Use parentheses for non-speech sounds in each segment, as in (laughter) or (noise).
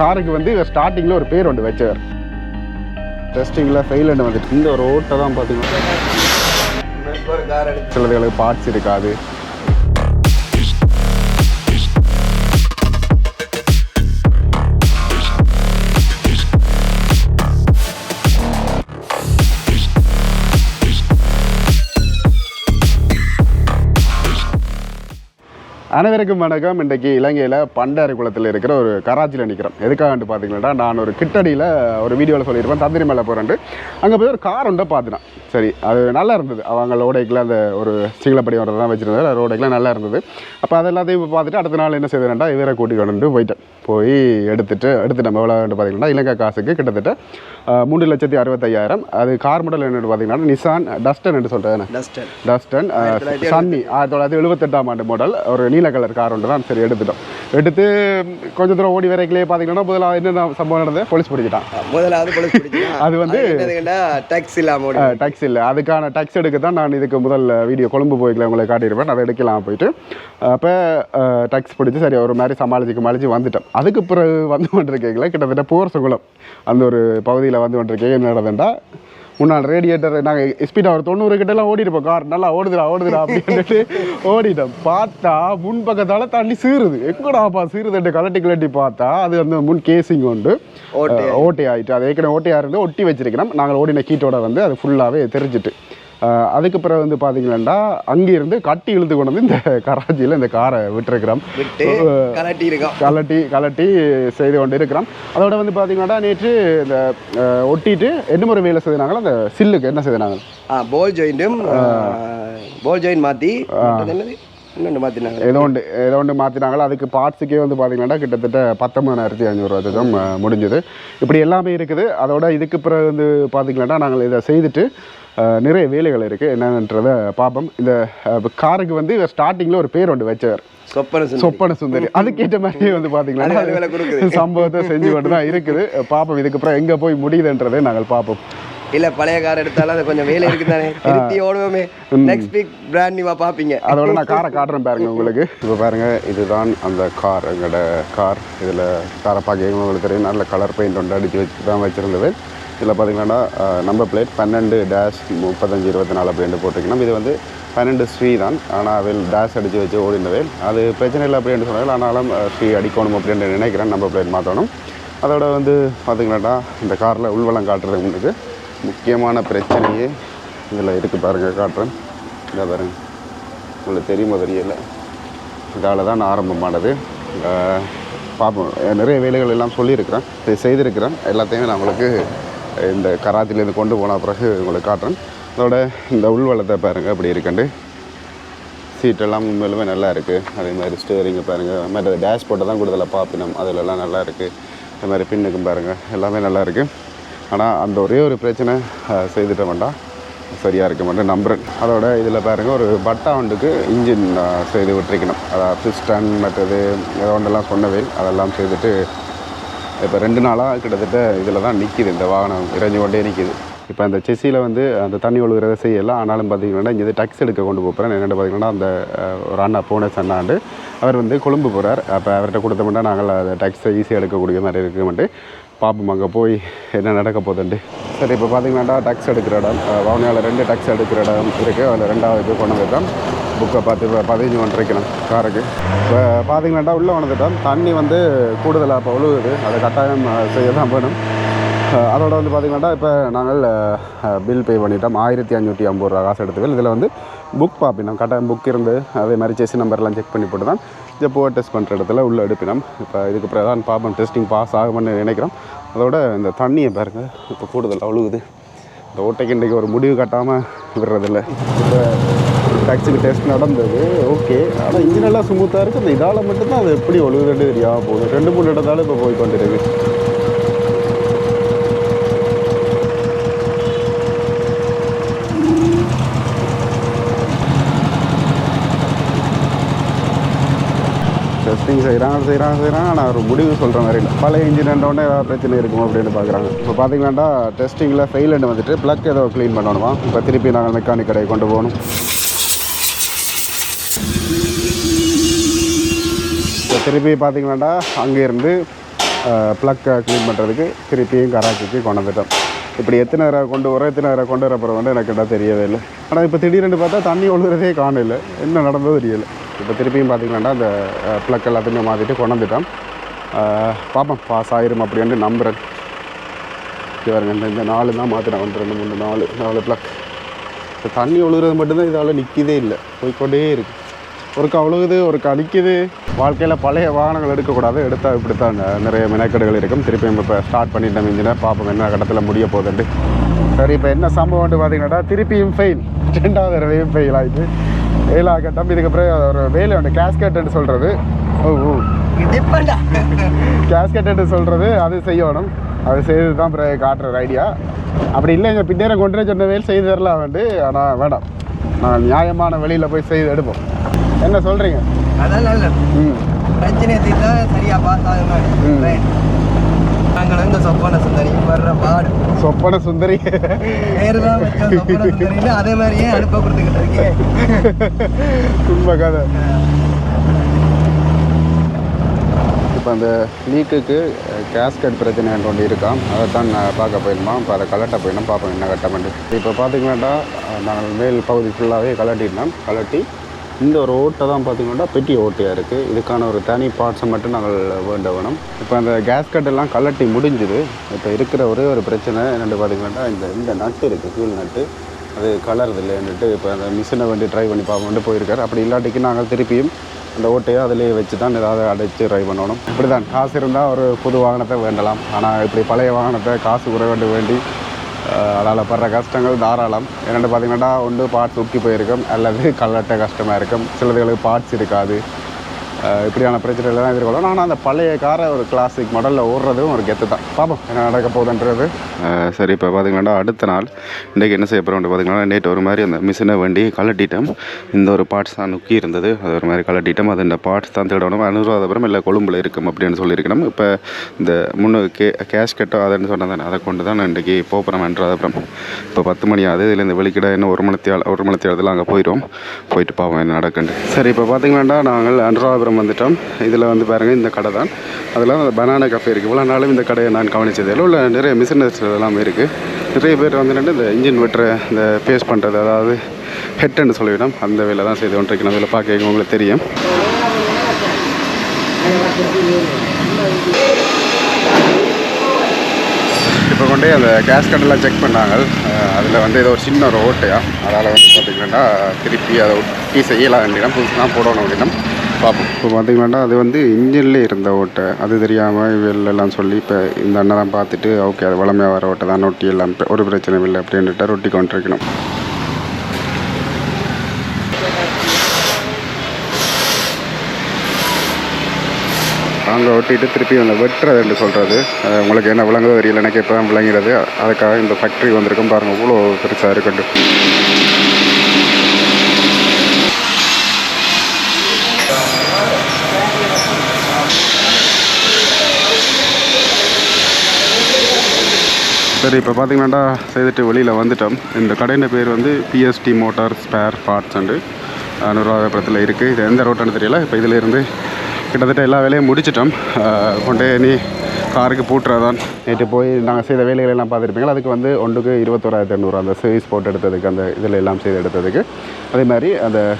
காருக்கு வந்து ஸ்டார்டிங்கில் ஒரு பேர் ஒன்று வச்சார். டெஸ்டிங்கில் ஃபெயில்னு வந்துட்டு. இந்த ஒரு ஓட்டை தான் பார்த்தீங்கன்னா. சிலதுகளுக்கு பார்ட்ஸ் இருக்காது. அனைவருக்கும் வணக்கம். இன்றைக்கு இலங்கையில் பண்டாரி குளத்தில் இருக்கிற ஒரு கராச்சியில் நிற்கிறோம் எதுக்காகன்ட்டு பார்த்தீங்கன்னா நான் ஒரு கிட்டடியில் ஒரு வீடியோவில் சொல்லியிருப்பேன். தந்திரி மேலே போகிறேன்ட்டு அங்கே போய் ஒரு கார் ஒன்றை பார்த்துனேன் சரி அது நல்லா இருந்தது. அவங்க ரோடைக்கில் அந்த ஒரு சிங்களப்படி வரதான் தான் வச்சுருந்தது ரோடைக்கில் நல்லா இருந்தது. அப்போ அது எல்லாத்தையும் பார்த்துட்டு அடுத்த நாள் என்ன செய்தேன்டா இவரை கூட்டி கொண்டு போயிட்டேன். போய் எடுத்துட்டு எடுத்துட்டோம் எவ்வளோ பார்த்தீங்கன்னா இலங்கை காசுக்கு கிட்டத்தட்ட மூன்று லட்சத்தி அறுபத்தையாயிரம். அது கார் மாடல் என்னென்னு பார்த்தீங்கன்னா நிசான் டஸ்டன் என்று சொல்கிறேன் டஸ்டர் டஸ்டன் சன்னி ஆயிரத்தி தொள்ளாயிரத்தி எழுபத்தெட்டாம் ஆண்டு மாடல் ஒரு நீல கலர் கார் ஒன்று தான். சரி எடுத்துட்டோம். எடுத்து கொஞ்சம் தூரம் ஓடி வரைக்கிலே பார்த்தீங்கன்னா முதல்ல என்ன சம்பவம் நடந்தது? போலீஸ் பிடிச்சிட்டான். முதலாவது போலீஸ் பிடிச்சிட்டான். (laughs) அது வந்து- டாக்ஸ் இல்லாம ஓடி டாக்ஸ் இல்லை. அதுக்கான டாக்ஸ் எடுக்க தான் நான் இதுக்கு முதல் வீடியோ கொழும்பு போய்க்கல உங்களை காட்டியிருப்பேன். அதை எடுக்கலாம் போயிட்டு. அப்போ டாக்ஸ் பிடிச்சி சரி ஒரு மாதிரி சமாளிச்சு சமாளிச்சு வந்துட்டோம். அதுக்கு பிறகு வந்து கொண்டிருக்கீங்களா கிட்டத்தட்ட போர்சகுளம். அந்த ஒரு பகுதியில் வந்து கொண்டிருக்கீங்க. என்ன நடந்ததுண்டா முன்னாள் ரேடியேட்டர் நாங்கள் ஸ்பீடாக ஒரு தொண்ணூறு கிட்டலாம் ஓடிருப்போம். கார் நல்லா ஓடுதுடா ஓடுதுடா அப்படின்ட்டு ஓடிட்டோம். பார்த்தா முன் பக்கத்தால் தண்ணி சீருது எங்கடாப்பா சீருதுட்டு கலட்டி கலட்டி பார்த்தா அது அந்த முன் கேசிங் உண்டு. ஓட்டை. ஆயிட்டு. அது ஏற்கனவே ஓட்டையாக இருந்து ஒட்டி வச்சிருக்கிறோம். நாங்கள் ஓடின கீட்டோட வந்து அது ஃபுல்லாகவே தெரிஞ்சிட்டு. அதுக்கு பிறகு வந்து பார்த்தீங்கன்னா அங்கிருந்து கட்டி இழுத்து கொண்டு வந்து இந்த கராச்சியில் இந்த காரை விட்டுருக்கிறோம். விட்டு கலட்டி இருக்கோம். கலட்டி செய்து கொண்டு இருக்கிறோம். அதோட வந்து பார்த்தீங்கன்னா நேற்று இந்த ஒட்டிட்டு என்ன முறை வேலை செய்தாங்களோ அந்த சில்லுக்கு என்ன செய்தாங்க? போல் ஜாயிண்ட்டும் போல் மற்றது என்னது? இன்னொன்று ஏதோ ஒன்று ஏதோ ஒன்று மாற்றினாங்களோ அதுக்கு பார்ட்ஸுக்கே வந்து பார்த்தீங்கன்னா கிட்டத்தட்ட பத்தொம்பதாயிரத்தி ஐநூறுரூவா தான் முடிஞ்சது. இப்படி எல்லாமே இருக்குது. அதோட இதுக்கு பிறகு வந்து பார்த்தீங்கன்னா நாங்கள் இதை செய்துட்டு நிறைய வேலைகள் இருக்குது என்னன்றதை பார்ப்போம் இந்த காருக்கு வந்து ஸ்டார்டிங்கில் ஒரு பேர் ஒன்று வச்சார். சொப்பன சுந்தரி. அதுக்கேற்ற மாதிரி வந்து பார்த்தீங்கன்னா. சம்பவத்தை செஞ்சு கொண்டு தான் இருக்குது. பார்ப்போம் இதுக்கு அப்புறம் எங்கே போய் முடியுதுன்றதை நாங்கள் பார்ப்போம் இல்ல பழைய கார் எடுத்தாலும் அது கொஞ்சம் வேலை இருக்கு தானே திருத்தி ஓடுவோமே. நெக்ஸ்ட் வீக் பிராண்ட் நியூவா பாப்பீங்க. அதோட நான் காரை காட்டுறேன் பாருங்க உங்களுக்கு. இப்போ பாருங்க இதுதான் அந்த கார் எங்களோட கார் இதில் காரை பார்க்க உங்களுக்கு தெரியும். நல்ல கலர் பெயிண்ட் ஒன்று அடித்து வச்சு தான் வச்சுருந்தது. இதில் பார்த்தீங்கன்னா நம்பர் பிளேட் பன்னெண்டு டேஷ் முப்பத்தஞ்சு இருபத்தி நாலு அப்படின்னு போட்டிருக்கணும் இது வந்து பன்னெண்டு ஸ்ரீ தான். ஆனால் அதில் டேஷ் அடித்து வச்சு ஓடினது அது பிரச்சனை இல்லை அப்படின்னு சொன்னாங்க ஆனாலும் ஸ்ரீ அடிக்கணும் அப்படின்னு நினைக்கிறேன். நம்பர் பிளேட் மாற்றணும் அதோட வந்து பார்த்தீங்கன்னா இந்த காரில் உள்வளம் காட்டுறதுக்கு முன்னுக்கு முக்கியமான பிரச்சனையே இதில் இருக்குது பாருங்கள் காட்டுறேன். இதை பாருங்கள் உங்களுக்கு தெரியுமா தெரியல? இதால் தான் நான் ஆரம்பமானது. பார்ப்போம் நிறைய வேலைகள் எல்லாம் சொல்லியிருக்கிறேன். இதை செய்திருக்கிறேன். எல்லாத்தையுமே நான் உங்களுக்கு இந்த கராத்திலேருந்து கொண்டு போன பிறகு உங்களுக்கு காட்டுறேன். அதோட இந்த உள்வளத்தை பாருங்கள் அப்படி இருக்கண்டு. சீட்டெல்லாம் உண்மையிலுமே நல்லா இருக்குது அதே மாதிரி ஸ்டேரிங்கை பாருங்கள் மற்ற டேஷ் போட்டு தான் கூடுதலாக பார்ப்பினோம் அதிலெல்லாம் நல்லா இருக்குது அது மாதிரி பின்னுக்கும் பாருங்கள் எல்லாமே நல்லா இருக்குது ஆனால் அந்த ஒரே ஒரு பிரச்சனை செய்துட்ட வேண்டாம். சரியாக இருக்க மாட்டேன் நம்புகிறேன் அதோட இதில் பாருங்கள் ஒரு பட்டாண்டுக்கு இன்ஜின் செய்து விட்டுருக்கணும். அதாவது பிஸ்டன் மற்றது ஏதோ ஒன்றெல்லாம் சொன்னவே அதெல்லாம் செய்துட்டு இப்போ ரெண்டு நாளாக கிட்டத்தட்ட இதில் தான் நிற்கிது இந்த வாகனம் இறங்கி கொண்டே நிற்கிது இப்போ அந்த செஸ்ஸியில் வந்து அந்த தண்ணி ஒழுகிறத செய்யலாம் ஆனாலும் பார்த்தீங்கன்னா இங்கே டக்ஸ் எடுக்க கொண்டு போகிறேன் என்னென்னு பார்த்தீங்கன்னா அந்த ஒரு அண்ணா போன அண்ணாண்டு அவர் வந்து கொழும்பு போகிறார் அப்போ அவர்கிட்ட கொடுத்தோம்னா நாங்கள் அந்த டக்ஸை ஈஸியாக எடுக்கக்கூடிய மாதிரி இருக்குமெண்ட்டு பார்ப்போம் அங்கே போய் என்ன நடக்க போகுதுண்டு சரி இப்போ பார்த்தீங்கன்னா டேக்ஸ் எடுக்கிற இடம் வவுனியாவில் ரெண்டு டேக்ஸ் எடுக்கிற இடம் இருக்குது அதில் ரெண்டாவது போய் கொண்டு வந்துட்டோம் புக்கை பார்த்து இப்போ பதினஞ்சு வந்துருக்கணும் காருக்கு இப்போ பார்த்தீங்கன்னா உள்ளே வந்துட்டோம் தண்ணி வந்து கூடுதலாக இப்போ ஒழுகுது அதை கட்டாயம் செய்ய தான் வேணும். அதோட வந்து பார்த்தீங்கன்னா இப்போ நாங்கள் பில் பே பண்ணிட்டோம். ஆயிரத்தி அஞ்சூற்றி ஐம்பது ரூபா காசு எடுத்துக்கல் இதில் வந்து புக் பார்ப்பினோம் கட்டாயம் புக் இருந்து அதே மாதிரி செஸ் நம்பர்லாம் செக் பண்ணி போட்டு தான் ஜப்போவை டெஸ்ட் பண்ணுற இடத்துல உள்ளே எடுப்பினோம். இப்போ இதுக்கு பிறகு தான் பார்ப்போம் டெஸ்டிங் பாஸ் ஆகும்னு நினைக்கிறோம். அதோட இந்த தண்ணியை பாருங்கள் இப்போ கூடுதல் அழுகுது இந்த ஓட்டைக்கு இன்றைக்கி ஒரு முடிவு கட்டாமல் விடுறதில்ல. இப்போ டாக்ஸிக்கு டெஸ்ட் நடந்தது ஓகே ஆனால் இன்ஜினெல்லாம் ஸ்மூத்தாக இருக்குது இந்த இதால் மட்டும்தான் அது எப்படி ஒழுகுதுன்னு தெரியாமல் போகுது. ரெண்டு மூணு இடத்தாலும் இப்போ போய் கொண்டிருக்கு டெஸ்டிங் செய்கிறான் செய்கிறான் செய்கிறான். ஆனால் ஒரு முடிவு சொல்கிற மாதிரி இல்லை. பழைய இன்ஜினோடனே ஏதாவது பிரச்சனை இருக்கும் அப்படின்னு பார்க்குறாங்க இப்போ பார்த்தீங்கன்னா டெஸ்டிங்கில் ஃபெயிலுன்னு வந்துட்டு ப்ளக் ஏதோ க்ளீன் பண்ணணுமா? இப்போ திருப்பி நாங்கள் மெக்கானிக் கடையை கொண்டு போகணும். இப்போ திருப்பி பார்த்தீங்கன்னா அங்கேருந்து ப்ளக்கை க்ளீன் பண்ணுறதுக்கு திருப்பியும் கராச்சிக்கு கொண்டு வந்துட்டோம். இப்படி எத்தனை நேரம் கொண்டு வரோம் எத்தனை நேரம் கொண்டு வர வந்து எனக்கு என்ன தெரியவே இல்லை. ஆனால் இப்போ திடீர்னு பார்த்தா தண்ணி ஒழுகிறதே காணல என்ன நடந்ததோ தெரியலை. இப்போ திருப்பியும் பார்த்தீங்கன்னா அந்த ப்ளக் எல்லாத்தையுமே மாற்றிட்டு கொண்டு வந்துட்டோம் பார்ப்போம் பாஸ் ஆயிரும் அப்படின்னு நம்புகிறேன் இது பாருங்க இந்த இந்த நாலு தான் மாற்றினேன் ஒன்று ரெண்டு மூணு நாலு நாலு ப்ளக் இப்போ தண்ணி ஒழுகிறது மட்டும்தான் இதால் நிற்கதே இல்லை. போய்க்கொண்டே இருக்குது ஒருக்கா ஒழுகுது ஒருக்கா நிற்கிது வாழ்க்கையில் பழைய வாகனங்கள் எடுக்கக்கூடாது. எடுத்தால் இப்படித்தான் நிறைய மெனக்கெடுகள் இருக்கும். திருப்பியும் இப்போ ஸ்டார்ட் பண்ணிட்டோம் இன்ஜினை பார்ப்போம் என்ன கட்டத்தில் முடிய போகுதுண்டு சரி இப்போ என்ன சம்பவம்னு பார்த்தீங்கன்னா திருப்பியும் ஃபெயில் ரெண்டாவது தடவையும் ஃபெயில் ஆகிட்டு ஃபெயில் ஆகட்டும் இதுக்கப்புறம் ஒரு வேலை ஒன்று கேஸ்கெட்டுன்னு சொல்கிறது ஓ ஓ. டிப்பண்டா கேஸ்கெட்டு சொல்கிறது அது செய்யணும். அது செய்து தான் பிறகு காட்டுற ஐடியா அப்படி இல்லை எங்கள் பின்னேற கொண்டு சொன்ன வேல் செய்து தரலாம் வந்து ஆனால் வேண்டாம். நான் நியாயமான வெளியில் போய் செய்து எடுப்போம். என்ன சொல்கிறீங்க அதான் நல்ல ம். பிரச்சனை தீர்த்தா சரியா பாஸ் ஆகுது ம். Right. நாங்கள் இந்த சொப்பான சுந்தரி வர்ற பாடு. சொப்பன சுந்தரி. பேரு தான் வச்சோம் சொப்பன சுந்தரின்னு அதே மாதிரியே அனுப்ப கொடுத்துக்கிட்டு இருக்கேன் உண்மை கதை. இப்போ அந்த லீக்குக்கு கேஸ்கட் பிரச்சனை ஒன்று இருக்காம் அதை தான் நான் பார்க்க போயிருமா இப்போ அதை கலட்ட போயிடணும் பார்ப்போம் என்ன கட்டமெண்டு இப்போ பார்த்தீங்கன்னா நாங்கள் மேல் பகுதி ஃபுல்லாகவே கலட்டிட்டோம் கலட்டி இந்த ஒரு ஓட்டை தான் பார்த்தீங்கன்னா பெட்டி ஓட்டையாக இருக்குது இதுக்கான ஒரு தனி பார்ட்ஸை மட்டும் நாங்கள் வேண்ட வேணும். இப்போ அந்த கேஸ்கட் எல்லாம் கலட்டி முடிஞ்சுது. இப்போ இருக்கிற ஒரே ஒரு பிரச்சனை என்னென்னு பார்த்தீங்கன்னா இந்த இந்த நட்டு இருக்குது கீழ் நட்டு அது கலருது இல்லைன்னுட்டு இப்போ அந்த மிஷினை வந்து ட்ரை பண்ணி பார்ப்போம்ட்டு போயிருக்காரு. அப்படி இல்லாட்டிக்கு நாங்கள் திருப்பியும் அந்த ஓட்டையை அதிலே வச்சு தான் ஏதாவது அடைச்சி ட்ரை பண்ணணும். இப்படி தான் காசு இருந்தால் ஒரு புது வாகனத்தை வேண்டலாம். ஆனால் இப்படி பழைய வாகனத்தை காசு குறைவேண்டு வேண்டி அதால் படுற கஷ்டங்கள் தாராளம். என்னென்னு பார்த்தீங்கன்னா ஒன்று பார்ட்ஸ் உட்கி போயிருக்கும் அல்லது கல்லட்ட கஷ்டமாக இருக்கும். சிலதுகளுக்கு பார்ட்ஸ் இருக்காது. இப்படியான பிரச்சனைகள் தான் எதிர்கொள்ளும் ஆனால் அந்த பழைய காரை ஒரு கிளாசிக் மாடலில் ஓடுறதும் ஒரு கெத்து தான் பார்ப்போம் என்ன நடக்க போகுதுன்றது. சரி இப்போ பார்த்தீங்கன்னா அடுத்த நாள் இன்றைக்கி என்ன செய்ய போகிறோம் பார்த்தீங்கன்னா நேற்று ஒரு மாதிரி அந்த மிஷினை வண்டி கலட்டிட்டோம் இந்த ஒரு பார்ட்ஸ் தான் நுக்கி இருந்தது. அது ஒரு மாதிரி கலட்டிட்டோம் அது இந்த பார்ட்ஸ் தான் தேடணும் அனுராதபுரம் இல்லை கொழும்பில் இருக்கும் அப்படின்னு சொல்லியிருக்கணும். இப்போ இந்த முன்னு கே கேஷ் கட்டோ அதுன்னு சொன்னதானே அதை கொண்டு தான் நான் இன்றைக்கி போகிறோம் அனுராதபுரம். இப்போ பத்து மணி ஆகுது. இதில் இந்த வெளிக்கிட இன்னும் ஒரு மணித்தியால் ஒரு மணித்தியாலத்தில் அங்கே போயிடும் போயிட்டு பாவோம் என்ன நடக்குன்னு சரி இப்போ பார்த்தீங்கன்னா நாங்கள் அனுராதபுரம் வந்துட்டோம். இதில் வந்து பாருங்கள் இந்த கடை தான். அதில் அந்த பனானா கஃபே இருக்குது இவ்வளோ நாளும் இந்த கடையை நான் கவனிச்சதில் உள்ள நிறைய மிஷினஸ் எல்லாமே இருக்குது நிறைய பேர் வந்துட்டு இந்த இன்ஜின் வெட்டுற இந்த பேஸ் பண்ணுறது அதாவது ஹெட்டுன்னு சொல்லிவிடும் அந்த வேலை தான் செய்து கொண்டிருக்கணும் அதில் பார்க்க உங்களுக்கு தெரியும். இப்போ கொண்டே அந்த கேஸ் கட்டெல்லாம் செக் பண்ணாங்க. அதில் வந்து ஏதோ ஒரு சின்ன ஒரு ஓட்டையா? அதால் வந்து பார்த்திங்கன்னா திருப்பி அதை ஒட்டி செய்யலாம் வேண்டியம் புதுசு தான் போடணும் அப்படின்னா பார்ப்போம் இப்போ பார்த்திங்கன்னா அது வந்து இன்ஜின்லேயே இருந்த ஓட்டை. அது தெரியாமல் வெளிலலாம் சொல்லி இப்போ இந்த அண்ணன் தான் பார்த்துட்டு ஓகே அது வளமையாக வர ஓட்டை தான். ஒட்டி எல்லாம் ஒரு பிரச்சனை இல்லை அப்படின்ட்டு ரொட்டி கொண்டிருக்கணும் அங்கே ஒட்டிட்டு திருப்பி அந்த வெட்டுறதுன்னு சொல்கிறது உங்களுக்கு என்ன விளங்குதோ தெரியல எனக்கு இப்போ தான் விளங்கிறது அதுக்காக இந்த ஃபேக்ட்ரி வந்திருக்கும் பாருங்கள் இவ்வளோ பெருசாக இருக்கட்டு சரி இப்போ பார்த்தீங்கன்னாடா செய்துட்டு வெளியில் வந்துட்டோம். இந்த கடையின் பேர் வந்து BST motor spare parts and அனுராதபுரத்தில் இருக்குது இது எந்த ரோட்டானு தெரியல. இப்போ இதிலேருந்து கிட்டத்தட்ட எல்லா வேலையும் முடிச்சிட்டோம். கொண்டே நீ காருக்கு பூட்டுறதான். நேற்று போய் நாங்கள் செய்த வேலைகள் எல்லாம் பார்த்துருப்பீங்களா? அதுக்கு வந்து ஒன்றுக்கு இருபத்தோராயிரத்தி எண்ணூறு அந்த சர்வீஸ் போட்டு எடுத்ததுக்கு அந்த இதில் எல்லாம் செய்து எடுத்ததுக்கு. அதே மாதிரி அந்த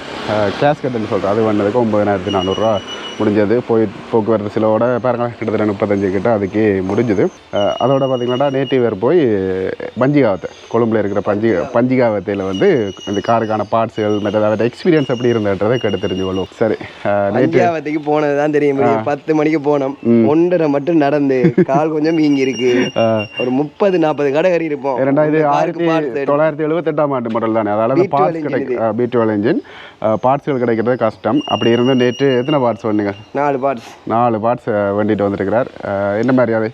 கேஸ்கட்டுன்னு சொல்கிறோம் அது பண்ணதுக்கு ஒம்பதினாயிரத்தி நானூறுரூவா முடிஞ்சது. போய் போக்குவரத்து செலவோட பாருங்க கிட்டத்தட்ட முப்பத்தஞ்சு கிட்ட அதுக்கு முடிஞ்சுது. அதோட பார்த்தீங்கன்னா நேட்டிவ் போய் பஞ்சிகாவத்தை கொழும்புல இருக்கிற பஞ்சி பஞ்சிகாவத்தையில் வந்து இந்த காருக்கான பார்ட்ஸுகள் மற்ற அதோட எக்ஸ்பீரியன்ஸ் எப்படி இருந்தன்றதை கேட்டு தெரிஞ்சுக்கொள்வோம். சரி அஹ் நேற்று பஞ்சாபத்துக்கு போனதுதான் தெரியும். பத்து மணிக்கு போனோம். ஒன்றரை மட்டும் நடந்து. கால் கொஞ்சம் வீங்கி இருக்கு ஒரு முப்பது நாற்பது கடை கறி இருப்போம். காருக்கு ஆயிரத்தி தொள்ளாயிரத்தி எழுபத்தெட்டாம் ஆண்டு மாடல் தானே. B12 பார்ட்ஸ் கிடைக்க பி டுவெல் இன்ஜின் பார்ட்ஸ்கள் கிடைக்கிறது கஷ்டம். அப்படி இருந்து நேற்று எத்தனை பார்ட்ஸ் வந்தீங்க? நாலு பார்ட்ஸ் நாலு பார்ட்ஸ் வேண்டிட்டு வந்திருக்கிறார். என்ன மாதிரி அது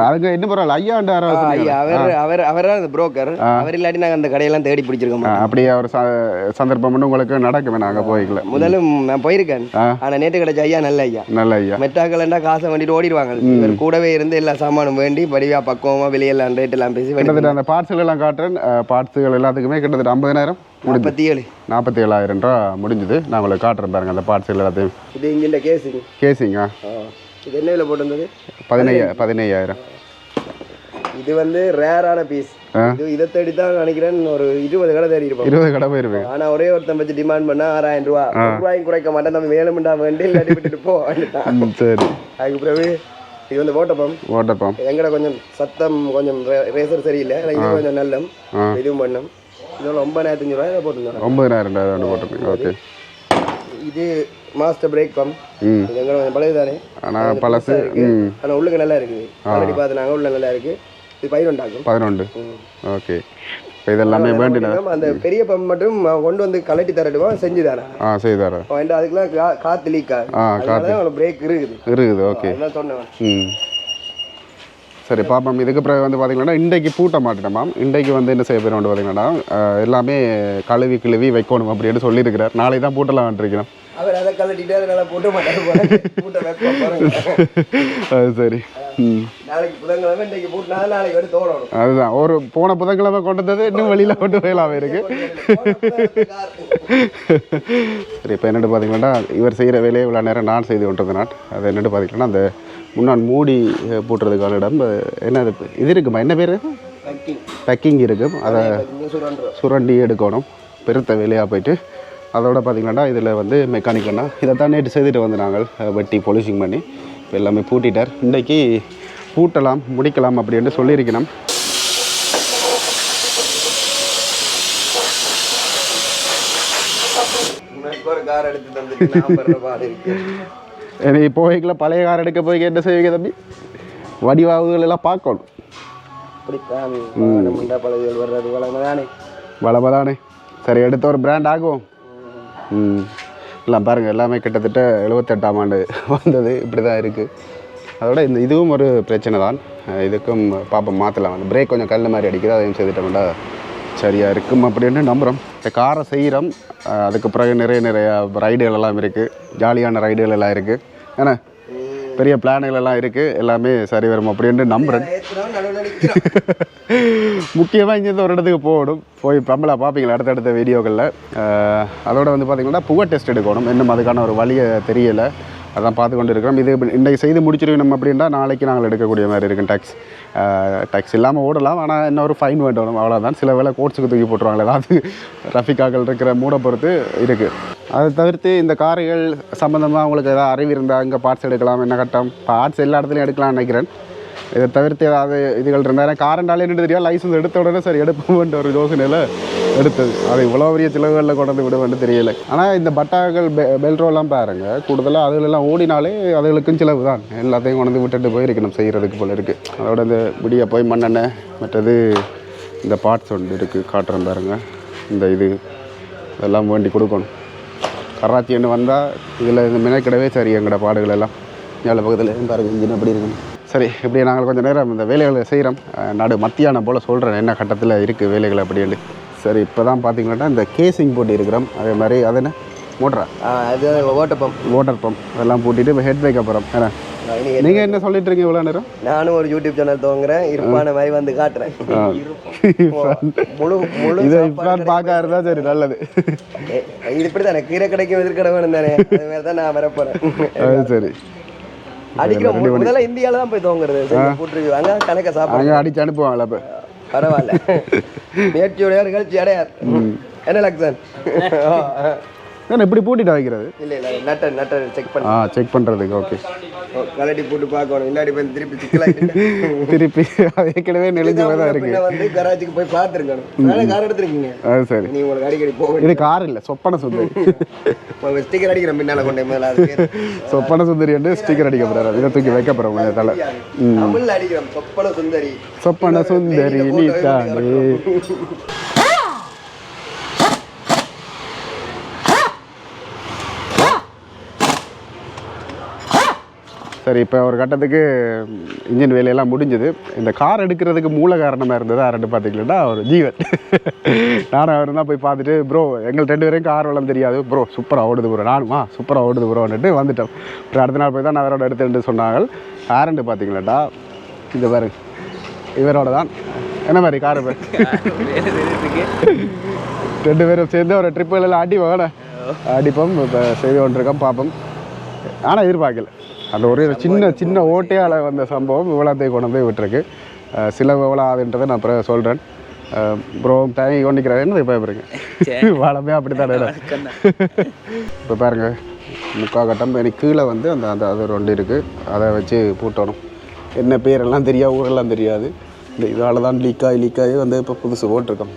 அதுக்கு என்ன பரவாயில்ல ஐயாண்டு ஐயா அவர் அவர் அவர் தான் அந்த புரோக்கர் அவர் இல்லாட்டி நாங்க அந்த கடையெல்லாம் தேடி பிடிச்சிருக்கோம். அப்படி ஒரு சந்தர்ப்பம் வந்து உங்களுக்கு நடக்குமே நாங்கள் போய்க்கல. முதல்ல நான் போயிருக்கேன். ஆ. ஆனா நேற்று கிடைச்ச ஐயா நல்ல ஐயா. நல்ல ஐயா. மெட்டாக்கலண்டா காசை வண்டிட்டு ஓடிடுவாங்க. இவர் கூடவே இருந்து எல்லா சாமானும் வேண்டி படிவா பக்குவமா வெளியெல்லாம் ரேட் எல்லாம் பேசி கிட்டத்தட்ட அந்த பார்ட்ஸ்கள் எல்லாம் காட்டுறேன். பார்ட்ஸுகள் எல்லாத்துக்குமே கிட்டத்தட்ட ஐம்பதாயிரம் முப்பத்தி ஏழு நாற்பத்தி ஏழாயிரம் ரூபா முடிஞ்சுது. நான் உங்களுக்கு காட்டுறேன் பாருங்க அந்த பார்ட்ஸ்கள் எல்லாத்தையும். இது இங்கிட்ட கேஸுங்க கேசிங்கா இது என்ன விலை போட்டிருந்தது? பதினையா பதினையாயிரம். இது வந்து ரேரான பீஸ் இது இதை தேடி தான் நினைக்கிறேன். ஒரு இருபது கடை தேடி இருப்போம். இருபது கடை போயிருப்பேன் ஆனா ஒரே ஒருத்தன் வச்சு டிமாண்ட் பண்ணா ஆறாயிரம் ரூபா. ரூபாயும் குறைக்க மாட்டேன். நம்ம வேணும்டா வேண்டி இல்லாட்டி விட்டுட்டு போ. சரி. அதுக்கு பிறகு இது வந்து ஓட்டப்பம். ஓட்டப்பம். எங்கட கொஞ்சம் சத்தம் கொஞ்சம் ரேசர் சரியில்லை. இது கொஞ்சம் நல்லம். இதுவும் பண்ணும். இதோட ஒன்பதாயிரத்தஞ்சு ரூபாய் போட்டிருந்தோம் ஒம்பதினாயிரம் ரெண்டாயிரம் போட்டிருப்பீங்க ஓகே. இது மாஸ்டர் பிரேக் பம்ப் இது எங்கட கொஞ்சம் பழைய தானே ஆனால் பழசு ம். ஆனா உள்ளுக்கு நல்லா இருக்குது ஆல்ரெடி பார்த்து நாங்கள் உள்ள நல்லா இருக்கு. இது பயிரொண்டாக்கும் பதினொன்று. ஓகே. இப்போ இதெல்லாமே வேண்டின அந்த பெரிய பம்ப் மட்டும் கொண்டு வந்து கலட்டி தரட்டுமா? செஞ்சு தரேன். ஆ செய்தாரா அவன் அதுக்கெல்லாம் கா- காத்து லீக் ஆகுது. ஆ அதனால பிரேக் இருக்குது. இருக்குது ஓகே. சொன்னேன். ம். சரி பாப்போம். இதுக்கு பிறகு வந்து பார்த்தீங்கன்னா இன்றைக்கு பூட்ட மாட்டேன் மேம் இன்றைக்கு வந்து என்ன செய்ய போகிறோம் பார்த்தீங்கன்னா எல்லாமே கழுவி கிழுவி வைக்கணும் அப்படின்னு சொல்லியிருக்கிறார். நாளைக்கு தான் பூட்டலாம் இருக்கிறோம் அவர் அதை அதனால போட்டு மாட்டாரு (laughs) சரி. ம். நாளைக்கு புதன்கிழமை இன்னைக்கு பூட்டினா நாளைக்கு வந்து தோணணும் அதுதான். ஒரு போன புதன்கிழமை கொண்டு வந்தது இன்னும் வெளியில் கொண்டு போயிடலாமே இருக்கு. சரி இப்போ என்னென்னு பார்த்தீங்கன்னா இவர் செய்கிற வேலையை இவ்வளோ நேரம் நான் செய்து கொண்டிருந்தேன் அது என்னென்னு பார்த்தீங்கன்னா அந்த முன்னாள் மூடி பூட்டுறதுக்கான இடம் என்ன இது இருக்குமா? என்ன பேர். பேக்கிங் இருக்கும் அதை. சுரண்டி எடுக்கணும். பெருத்த வேலையாக போயிட்டு. அதோட பார்த்தீங்கன்னா இதில் வந்து மெக்கானிக்கல்னா இதை தான் நேற்று செய்துட்டு வந்து நாங்கள் வெட்டி பொலிஷிங் பண்ணி இப்போ எல்லாமே பூட்டிட்டார். இன்றைக்கி பூட்டலாம் முடிக்கலாம் அப்படின்னு சொல்லியிருக்கணும். கார் எடுத்து தந்துட்டு எனக்கு போய்க்குள்ள பழைய கார் எடுக்க போய் என்ன செய்வீங்க தம்பி வடிவாவுகள் எல்லாம் பார்க்கணும் இப்படித்தான் வானம் உண்டா பழகுகள் வர்றது வளமை தானே வளமை தானே சரி எடுத்த ஒரு பிராண்ட் ஆகும் ம் எல்லாம் பாருங்கள் எல்லாமே கிட்டத்தட்ட எழுபத்தெட்டாம் ஆண்டு வந்தது இப்படி தான் இருக்குது அதோட இந்த இதுவும் ஒரு பிரச்சனை தான் இதுக்கும் பாப்போம் மாற்றலாம் அந்த பிரேக் கொஞ்சம் கல் மாதிரி அடிக்குது அதையும் செய்துட்டோம்னா சரியாக இருக்கும் அப்படின்னு நம்புகிறோம் இந்த காரை செய்கிறோம் அதுக்கு பிறகு நிறைய நிறைய ரைடுகள் எல்லாம் இருக்குது ஜாலியான ரைடுகள் எல்லாம் இருக்குது ஏன்னா பெரிய பிளான்கள் எல்லாம் இருக்குது எல்லாமே சரி வரும் அப்படின்னு நம்புகிறேன் (laughs) முக்கியமாக இங்கேருந்து ஒரு இடத்துக்கு போகணும். போய் பம்பளை பார்ப்பீங்களா அடுத்தடுத்த வீடியோக்களில் அதோட வந்து பார்த்திங்கன்னா புகை டெஸ்ட் எடுக்கணும். இன்னும் அதுக்கான ஒரு வழியை தெரியலை. அதான் பார்த்து கொண்டு இருக்கிறோம் இது இன்றைக்கி செய்து முடிச்சிருக்கணும் அப்படின்னா நாளைக்கு நாங்கள் எடுக்கக்கூடிய மாதிரி இருக்கும் டேக்ஸ் டேக்ஸ் இல்லாமல் ஓடலாம். ஆனால் இன்னும் ஒரு ஃபைன் வேண்டணும் அவ்வளோதான் சில வேலை கோட்ஸுக்கு தூக்கி போட்டுருவாங்க ஏதாவது ரஃபிக்காக்கள் இருக்கிற மூடை பொறுத்து இருக்குது அதை தவிர்த்து இந்த கார்கள் சம்மந்தமாக உங்களுக்கு ஏதாவது அறிவு இருந்தால் இங்கே பார்ட்ஸ் எடுக்கலாம். என்ன கட்டம்? பார்ட்ஸ் எல்லா இடத்துலையும் எடுக்கலாம்னு நினைக்கிறேன். இதை தவிர்த்து ஏதாவது இதுகள் இருந்தால் காரண்டாலே என்ன தெரியாது. லைசன்ஸ் எடுத்த உடனே சரி எடுப்போம்ன்ற ஒரு யோசனையில் எடுத்தது. அது இவ்வளோ பெரிய சிலவுகளில் கொண்டு வந்து விடுவேன்னு தெரியல. ஆனால் இந்த பட்டாக்கள் பெ பெல்ட்ரோலாம் பாருங்க. கூடுதலாக அதுகளெல்லாம் ஓடினாலே அதுகளுக்கும் செலவு தான் எல்லாத்தையும் கொண்டு வந்து விட்டுட்டு போயிருக்கணும் செய்கிறதுக்கு போல இருக்குது அதோட இந்த விடிய போய் மண்ணெண்ணெய் மற்றது இந்த பார்ட்ஸ் ஒன்று இருக்குது காட்டுறேன் பாருங்க. இந்த இது இதெல்லாம் வேண்டி கொடுக்கணும். கராச்சி ஒன்று வந்தால் இதில் இந்த மினக்கிடவே சரி எங்களோட பாடுகள் எல்லாம் ஏழை பக்கத்தில் பாருங்க இன்ஜின் எப்படி இருக்குன்னு. சரி இப்படி நாங்கள் கொஞ்சம் நேரம் இந்த வேலைகளை செய்கிறோம் நடு மத்தியானம் போல் சொல்கிறேன் என்ன கட்டத்தில் இருக்குது வேலைகள் அப்படின்னு. சரி இப்போ தான் பார்த்தீங்கன்னா இந்த கேசிங் போட்டு இருக்கிறோம் அதே மாதிரி அது என்ன? மோட்டரா? அது ஓட்டப்பம் வாட்டர் பம்ப் அதெல்லாம் பூட்டிட்டு இப்போ ஹெட் பேக் அப்புறம் நீங்கள் என்ன? சொல்லிட்டு இருக்கீங்க இவ்வளோ நேரம்? நானும் ஒரு யூடியூப் சேனல் துவங்குறேன். இருப்பான மாதிரி வந்து காட்டுறேன். (laughs) முழு முழு இதை இப்போ பார்க்க இருந்தால் சரி நல்லது. இது இப்படி தானே கீரை கிடைக்கும் எதிர்க்கடை வேணும் தானே? அது மாதிரி தான் நான் வரப்போறேன். (laughs) சரி. அடிக்கிற முதல்ல இந்தியால தான் போய் துவங்குறது. போட்டுருக்கு அங்க கணக்க அங்கே அடிச்சு அனுப்புவாங்களா இப்போ பரவாயில்ல. (laughs) நேர்ச்சியோட நிகழ்ச்சி அடையார் என்ன லக்ஷன்? (laughs) ஏன்னா இப்படி பூட்டிட்டு வைக்கிறது இல்ல இல்ல நட்டர் நட்டர் செக் பண்ணி. ஆ செக் பண்ணுறதுக்கு ஓகே கலட்டி போட்டு பார்க்கணும். இல்லாடி போய் திருப்பி சிக்கலாயிட்டு (laughs) திருப்பி அது ஏற்கனவே நெளிஞ்சு போய் தான் இருக்கு. வந்து கராச்சிக்கு போய் பார்த்துருக்கணும். வேலை கார் எடுத்துருக்கீங்க. அது சரி. நீ உங்களுக்கு அடிக்கடி போக இது கார் இல்லை சொப்பன சுந்தரி. (laughs) ஸ்டிக்கர் அடிக்கிறேன் பின்னால கொண்டே மேல. சொப்பன சுந்தரி என்று ஸ்டிக்கர் அடிக்க போகிறாரு இதை தூக்கி வைக்க போகிறோம் கொஞ்சம் தலை தமிழ்ல அடிக்கிறோம். சொப்பன சுந்தரி. சொப்பன சுந்தரி நீ தானே. சரி இப்போ ஒரு கட்டத்துக்கு இன்ஜின் வேலையெல்லாம் முடிஞ்சுது. இந்த கார் எடுக்கிறதுக்கு மூல காரணமாக இருந்தது ரெண்டு பார்த்தீங்கன்னா ஒரு ஜீவன். நானும் அவர் தான் போய் பார்த்துட்டு ப்ரோ எங்கள் ரெண்டு பேரும் கார் வளம் தெரியாது. ப்ரோ சூப்பராக ஓடுது ப்ரோ நானுமா சூப்பராக ஓடுது ப்ரோன்னுட்டு வந்துட்டோம். அப்புறம் அடுத்த நாள் போய் தான் நான் அவரோட எடுத்துட்டு சொன்னாங்க யாருன்னு பார்த்தீங்களாட்டா இந்த பாருங்க இவரோட தான். என்ன மாதிரி கார் பேர் ரெண்டு பேரும் சேர்ந்து ஒரு ட்ரிப்புகள் எல்லாம் அடி அடிப்போம் இப்போ செய்து கொண்டிருக்கோம் பார்ப்போம். ஆனால் எதிர்பார்க்கல. அந்த ஒரு சின்ன சின்ன ஓட்டையால் வந்த சம்பவம் இவ்வளோத்தையும் கொண்டு போய் விட்டுருக்கு. சில எவ்வளோ ஆகுதுன்றதை நான் அப்புறம் சொல்கிறேன் ப்ரோ தயங்கி கொண்டிருக்கிறேன் என்ன பயப்படுங்க வளமே அப்படி தானே இப்போ பாருங்க. (laughs) முக்கா கட்டம் எனக்கு கீழே வந்து அந்த அந்த அது ஒன்று இருக்குது அதை வச்சு பூட்டணும். என்ன பேரெல்லாம் தெரியாது ஊரெல்லாம் தெரியாது. இந்த இதால் தான் லீக் ஆகி லீக் ஆகி வந்து இப்போ புதுசு போட்டிருக்கோம்.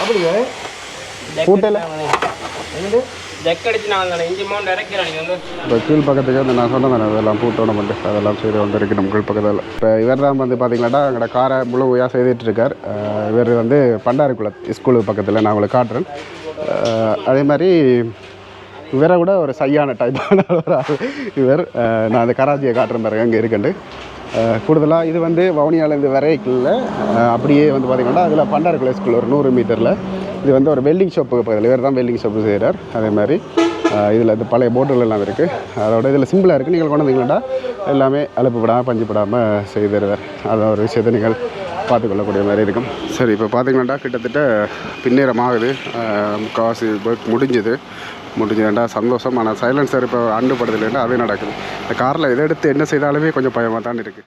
அப்படிங்க இப்போ கீழ் பக்கத்துக்கு வந்து நான் சொன்னேன் அதெல்லாம் பூட்டணும் மட்டும். அதெல்லாம் செய்து வந்து இருக்கு நம்ம கீழ் பக்கத்தில். இப்போ இவர் தான் வந்து பார்த்தீங்கன்னா எங்களோட காரை முழுமையாக செய்துட்டு இருக்கார் இவர் வந்து பண்டாரிக்குளம் ஸ்கூலுக்கு பக்கத்தில் நான் உங்களுக்கு காட்டுறேன். அதே மாதிரி இவரை கூட ஒரு சையான டைப்பான ஒரு இவர். நான் அந்த கராச்சியை காட்டுறேன் பாருங்க அங்கே இருக்குண்டு கூடுதலாக இது வந்து வவுனியாலேருந்து வரைக்கில் அப்படியே வந்து பார்த்தீங்கன்னா அதில் பண்டாரிக்குளம் ஸ்கூல் ஒரு நூறு மீட்டரில். இது வந்து ஒரு வெல்டிங் ஷாப்புக்கு பக்கத்தில் இவர் தான் வெல்டிங் ஷாப்பு செய்கிறார் அதே மாதிரி இதில் இந்த பழைய போட்டுகள் எல்லாம் இருக்குது அதோட இதில் சிம்பிளாக இருக்குது நீங்கள் கொண்டு வந்தீங்கன்னா எல்லாமே அலுப்புப்படாமல் பஞ்சுப்படாமல் செய்து தருவார் அதான் ஒரு விஷயத்தை நீங்கள் பார்த்துக்கொள்ளக்கூடிய மாதிரி இருக்கும். சரி இப்போ பார்த்தீங்கன்னா கிட்டத்தட்ட பின்னேறமாகுது. காசு முக்கால்வாசி ஒர்க் முடிஞ்சுது. முடிஞ்சதுண்டா சந்தோஷம் ஆனால் சைலன்சர் இப்போ அண்டுபடுதலைன்னா அது நடக்குது. இந்த காரில் எதை எடுத்து என்ன செய்தாலுமே கொஞ்சம் பயமாக தான் இருக்குது